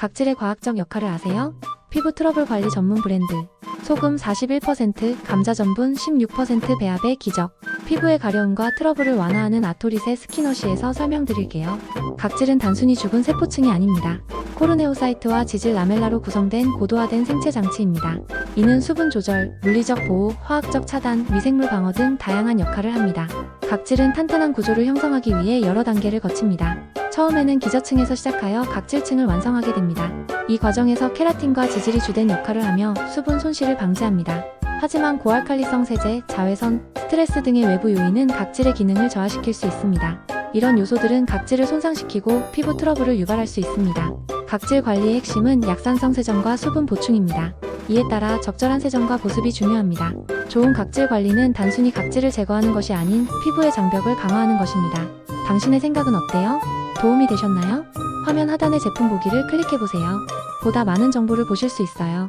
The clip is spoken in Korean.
각질의 과학적 역할을 아세요? 피부 트러블 관리 전문 브랜드. 소금 41%, 감자 전분 16% 배합의 기적. 피부의 가려움과 트러블을 완화하는 아토리세 스키너시에서 설명드릴게요. 각질은 단순히 죽은 세포층이 아닙니다. 코르네오사이트와 지질 라멜라로 구성된 고도화된 생체 장치입니다. 이는 수분 조절, 물리적 보호, 화학적 차단, 미생물 방어 등 다양한 역할을 합니다. 각질은 탄탄한 구조를 형성하기 위해 여러 단계를 거칩니다. 처음에는 기저층에서 시작하여 각질층을 완성하게 됩니다. 이 과정에서 케라틴과 지질이 주된 역할을 하며 수분 손실을 방지합니다. 하지만 고알칼리성 세제, 자외선, 스트레스 등의 외부 요인은 각질의 기능을 저하시킬 수 있습니다. 이런 요소들은 각질을 손상시키고 피부 트러블을 유발할 수 있습니다. 각질 관리의 핵심은 약산성 세정과 수분 보충입니다. 이에 따라 적절한 세정과 보습이 중요합니다. 좋은 각질 관리는 단순히 각질을 제거하는 것이 아닌 피부의 장벽을 강화하는 것입니다. 당신의 생각은 어때요? 도움이 되셨나요? 화면 하단의 제품 보기를 클릭해보세요. 보다 많은 정보를 보실 수 있어요.